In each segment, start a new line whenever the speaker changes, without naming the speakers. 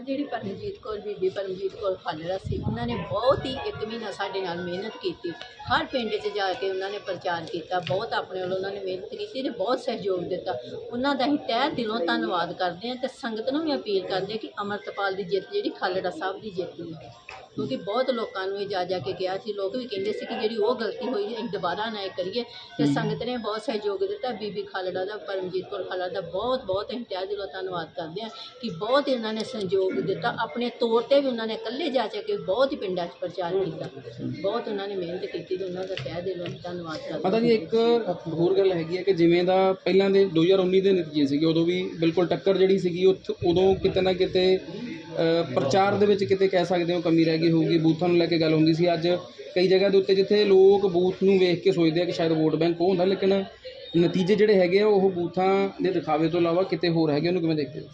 ਜਿਹੜੀ ਪਰਮਜੀਤ ਕੌਰ, ਬੀਬੀ ਪਰਮਜੀਤ ਕੌਰ ਖਾਲੜਾ ਸੀ, ਉਹਨਾਂ ਨੇ ਬਹੁਤ ਹੀ ਇੱਕ ਮਹੀਨਾ ਸਾਡੇ ਨਾਲ ਮਿਹਨਤ ਕੀਤੀ। ਹਰ ਪਿੰਡ 'ਚ ਜਾ ਕੇ ਉਹਨਾਂ ਨੇ ਪ੍ਰਚਾਰ ਕੀਤਾ, ਬਹੁਤ ਆਪਣੇ ਵੱਲੋਂ ਉਹਨਾਂ ਨੇ ਮਿਹਨਤ ਕੀਤੀ ਤੇ ਬਹੁਤ ਸਹਿਯੋਗ ਦਿੱਤਾ। ਉਹਨਾਂ ਦਾ ਹੀ ਤਹਿ ਦਿਲੋਂ ਧੰਨਵਾਦ ਕਰਦੇ ਹਾਂ ਤੇ ਸੰਗਤ ਨੂੰ ਵੀ ਅਪੀਲ ਕਰਦੇ ਹਾਂ ਕਿ ਅਮਰਤਪਾਲ ਦੀ ਜਿੱਤ, ਜਿਹੜੀ ਖਾਲੜਾ ਸਾਹਿਬ ਦੀ ਜਿੱਤ ਹੈ ਕਿਉਂਕਿ ਬਹੁਤ ਲੋਕਾਂ ਨੂੰ ਇਹ ਜਾ ਜਾ ਕੇ ਕਿਹਾ ਸੀ ਲੋਕ ਵੀ ਕਹਿੰਦੇ ਸੀ ਕਿ ਜਿਹੜੀ ਉਹ ਗਲਤੀ ਹੋਈ ਅਸੀਂ ਦੁਬਾਰਾ ਨਾ ਇਹ ਕਰੀਏ। ਤੇ ਸੰਗਤ ਨੇ ਬਹੁਤ ਸਹਿਯੋਗ ਦਿੱਤਾ ਬੀਬੀ ਖਾਲੜਾ ਦਾ ਪਰਮਜੀਤ ਕੌਰ ਖਾਲੜਾ ਦਾ ਬਹੁਤ ਬਹੁਤ ਅਸੀਂ ਤਹਿ ਦਿਲੋਂ ਧੰਨਵਾਦ ਕਰਦੇ ਹਾਂ ਕਿ ਬਹੁਤ ਇਹਨਾਂ ਨੇ ਸਹਿਯੋਗ ਦਿੱਤਾ। ਆਪਣੇ ਤੌਰ ਤੇ ਵੀ ਉਹਨਾਂ ਨੇ ਇਕੱਲੇ ਜਾ ਜਾ ਕੇ ਬਹੁਤ ਹੀ ਪਿੰਡਾਂ 'ਚ ਪ੍ਰਚਾਰ ਕੀਤਾ। ਬਹੁਤ ਉਹਨਾਂ ਨੇ ਮਿਹਨਤ ਕੀਤੀ ਤੇ ਉਹਨਾਂ ਦਾ ਤਹਿ ਦਿਲੋਂ ਧੰਨਵਾਦ ਕਰਦੇ
ਪਤਾ ਜੀ ਇੱਕ ਹੋਰ ਗੱਲ ਹੈਗੀ ਹੈ ਕਿ ਜਿਵੇਂ ਦਾ ਪਹਿਲਾਂ ਦੇ 2019 ਦੇ ਨਤੀਜੇ ਸੀਗੇ ਉਦੋਂ ਵੀ ਬਿਲਕੁਲ ਟੱਕਰ ਜਿਹੜੀ ਸੀਗੀ ਉੱਥ- ਉਦੋਂ ਕਿਤੇ ਨਾ ਕਿਤੇ ਪ੍ਰਚਾਰ ਦੇ ਵਿੱਚ ਕਿਤੇ ਕਹਿ ਸਕਦੇ ਹੋ ਕਮੀ ਰਹਿ ਗਈ ਹੋਊਗੀ ਬੂਥਾਂ ਨੂੰ ਲੈ ਕੇ ਗੱਲ ਹੁੰਦੀ ਸੀ। ਅੱਜ ਕਈ ਜਗ੍ਹਾ ਦੇ ਉੱਤੇ ਜਿੱਥੇ ਲੋਕ ਬੂਥ ਨੂੰ ਵੇਖ ਕੇ ਸੋਚਦੇ ਆ ਕਿ ਸ਼ਾਇਦ ਵੋਟ ਬੈਂਕ ਉਹ ਹੁੰਦਾ ਲੇਕਿਨ ਨਤੀਜੇ ਜਿਹੜੇ ਹੈਗੇ ਆ ਉਹ ਬੂਥਾਂ ਦੇ ਦਿਖਾਵੇ ਤੋਂ ਇਲਾਵਾ ਕਿਤੇ ਹੋਰ ਹੈਗੇ ਉਹਨੂੰ ਕਿਵੇਂ ਦੇਖਦੇ ਹੋ?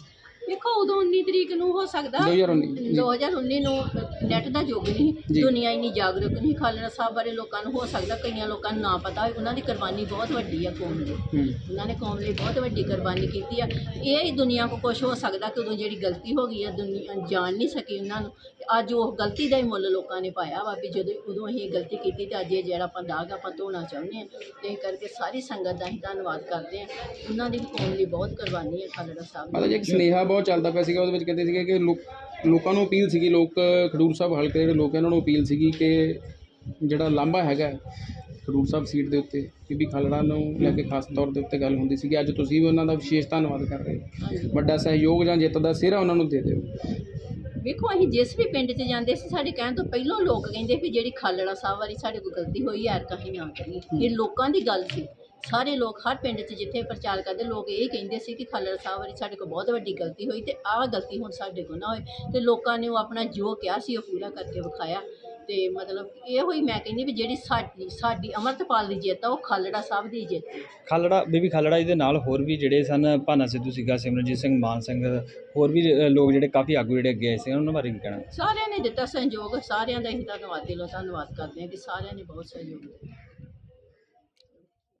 ਦੇਖੋ ਉਦੋਂ 19 ਤਰੀਕ ਨੂੰ ਹੋ ਸਕਦਾ।
2019 ਜੀ।
2019 ਨੂੰ ਨੈਟ ਦਾ ਯੁੱਗ ਨਹੀਂ। ਦੁਨੀਆ ਇੰਨੀ ਜਾਗਰੂਕ ਨਹੀਂ ਖਾਲੜਾ ਸਾਹਿਬ ਬਾਰੇ ਲੋਕਾਂ ਨੂੰ ਹੋ ਸਕਦਾ ਕਈਆਂ ਲੋਕਾਂ ਨੂੰ ਨਾ ਪਤਾ ਹੋਵੇ ਉਹਨਾਂ ਦੀ ਕੁਰਬਾਨੀ ਬਹੁਤ ਵੱਡੀ ਆ ਕੌਮ ਲਈ। ਉਹਨਾਂ ਨੇ ਕੌਮ ਲਈ ਬਹੁਤ ਵੱਡੀ ਕੁਰਬਾਨੀ ਕੀਤੀ ਆ। ਇਹ ਹੀ ਦੁਨੀਆ ਕੋ ਕੁਝ ਹੋ ਸਕਦਾ ਕਿ ਉਦੋਂ ਜਿਹੜੀ ਗਲਤੀ ਹੋ ਗਈ ਆ ਦੁਨੀਆ ਜਾਣ ਨਹੀਂ ਸਕੀ ਉਹਨਾਂ ਨੂੰ। ਅੱਜ ਉਹ ਗਲਤੀ ਦਾ ਹੀ ਮੁੱਲ ਲੋਕਾਂ ਨੇ ਪਾਇਆ ਵਾ ਵੀ ਜਦੋਂ ਉਦੋਂ ਅਸੀਂ ਗਲਤੀ ਕੀਤੀ ਤੇ ਅੱਜ ਇਹ ਜਿਹੜਾ ਆਪਾਂ ਦਾਗ ਆਪਾਂ ਧੋਣਾ ਚਾਹੁੰਦੇ ਆ ਤੇ ਕਰਕੇ ਸਾਰੀ ਸੰਗਤ ਦਾ ਅਸੀਂ ਧੰਨਵਾਦ ਕਰਦੇ ਆ। ਉਹਨਾਂ ਦੀ ਕੌਮ ਲਈ ਬਹੁਤ ਕੁਰਬਾਨੀ ਹੈ ਖਾਲੜਾ ਸਾਹਿਬ
ਮਤਲਬ ਇੱਕ ਸੁਨੇਹਾ ਬਹੁਤ ਚੱਲਦਾ ਪਿਆ ਸੀਗਾ ਉਹਦੇ ਵਿੱਚ ਕਹਿੰਦੇ ਸੀਗੇ ਕਿ ਲੋਕ ਲੋਕਾਂ ਨੂੰ ਅਪੀਲ ਸੀਗੀ ਲੋਕ ਖਡੂਰ ਸਾਹਿਬ ਹਲਕੇ ਦੇ ਜਿਹੜੇ ਲੋਕ ਆ, ਉਹਨਾਂ ਨੂੰ ਅਪੀਲ ਸੀਗੀ ਕਿ ਜਿਹੜਾ ਲਾਂਭਾ ਹੈਗਾ ਹੈ, ਖਡੂਰ ਸਾਹਿਬ ਸੀਟ ਦੇ ਉੱਤੇ ਬੀਬੀ ਖਾਲੜਾ ਨੂੰ ਲੈ ਕੇ ਖਾਸ ਤੌਰ ਦੇ ਉੱਤੇ ਗੱਲ ਹੁੰਦੀ ਸੀਗੀ। ਅੱਜ ਤੁਸੀਂ ਵੀ ਉਹਨਾਂ ਦਾ ਵਿਸ਼ੇਸ਼ ਧੰਨਵਾਦ ਕਰ ਰਹੇ ਹੋ। ਵੱਡਾ ਸਹਿਯੋਗ ਜਾਂ ਜਿੱਤ ਦਾ ਸਿਹਰਾ ਉਹਨਾਂ ਨੂੰ ਦੇ ਦਿਓ।
ਵੇਖੋ ਅਸੀਂ ਜਿਸ ਵੀ ਪਿੰਡ 'ਚ ਜਾਂਦੇ ਸੀ ਸਾਡੇ ਕਹਿਣ ਤੋਂ ਪਹਿਲਾਂ ਲੋਕ ਕਹਿੰਦੇ ਵੀ ਜਿਹੜੀ ਖਾਲੜਾ ਸਾਹਿਬ ਵਾਲੀ ਸਾਡੇ ਕੋਲ ਗਲਤੀ ਹੋਈ ਕਹੀਂ ਨਾ ਕਰੀਏ। ਇਹ ਲੋਕਾਂ ਦੀ ਗੱਲ ਸੀ। ਸਾਰੇ ਲੋਕ ਹਰ ਪਿੰਡ 'ਚ ਜਿੱਥੇ ਪ੍ਰਚਾਰ ਕਰਦੇ ਲੋਕ ਇਹ ਕਹਿੰਦੇ ਸੀ ਕਿ ਖਾਲੜਾ ਸਾਹਿਬ ਵਾਲੀ ਸਾਡੇ ਕੋਲ ਬਹੁਤ ਵੱਡੀ ਗਲਤੀ ਹੋਈ ਤੇ ਆਹ ਗਲਤੀ ਹੁਣ ਸਾਡੇ ਕੋਲ ਨਾ ਹੋਏ ਤੇ ਲੋਕਾਂ ਨੇ ਉਹ ਆਪਣਾ ਜੋ ਕਿਹਾ ਸੀ ਉਹ ਪੂਰਾ ਕਰਕੇ ਵਿਖਾਇਆ ਤੇ ਮਤਲਬ ਇਹ ਹੋਈ ਮੈਂ ਕਹਿੰਦੀ ਵੀ ਜਿਹੜੀ ਸਾਡੀ ਸਾਡੀ ਅਮਰਤਪਾਲ ਦੀ ਜਿੱਤ ਆ ਉਹ ਖਾਲੜਾ ਸਾਹਿਬ ਦੀ ਜਿੱਤ ਹੈ
ਖਾਲੜਾ ਬੀਬੀ ਖਾਲੜਾ ਜੀ ਦੇ ਨਾਲ ਹੋਰ ਵੀ ਜਿਹੜੇ ਸਨ ਭਾਨਾ ਸਿੱਧੂ ਸੀਗਾ ਸਿਮਰਨਜੀਤ ਸਿੰਘ ਮਾਨ ਸਿੰਘ ਹੋਰ ਵੀ ਅ, ਲੋਕ ਜਿਹੜੇ ਕਾਫੀ ਆਗੂ ਜਿਹੜੇ ਅੱਗੇ ਆਏ ਸੀ ਉਹਨਾਂ ਬਾਰੇ ਕੀ ਕਹਿਣਾ?
ਸਾਰਿਆਂ ਨੇ ਦਿੱਤਾ ਸਹਿਯੋਗ ਸਾਰਿਆਂ ਦਾ ਅਸੀਂ ਧੰਨਵਾਦ ਦਿਲੋਂ ਧੰਨਵਾਦ ਕਰਦੇ ਹਾਂ ਕਿ ਸਾਰਿਆਂ ਨੇ ਬਹੁਤ ਸਹਿਯੋਗ ਦਿੱਤਾ।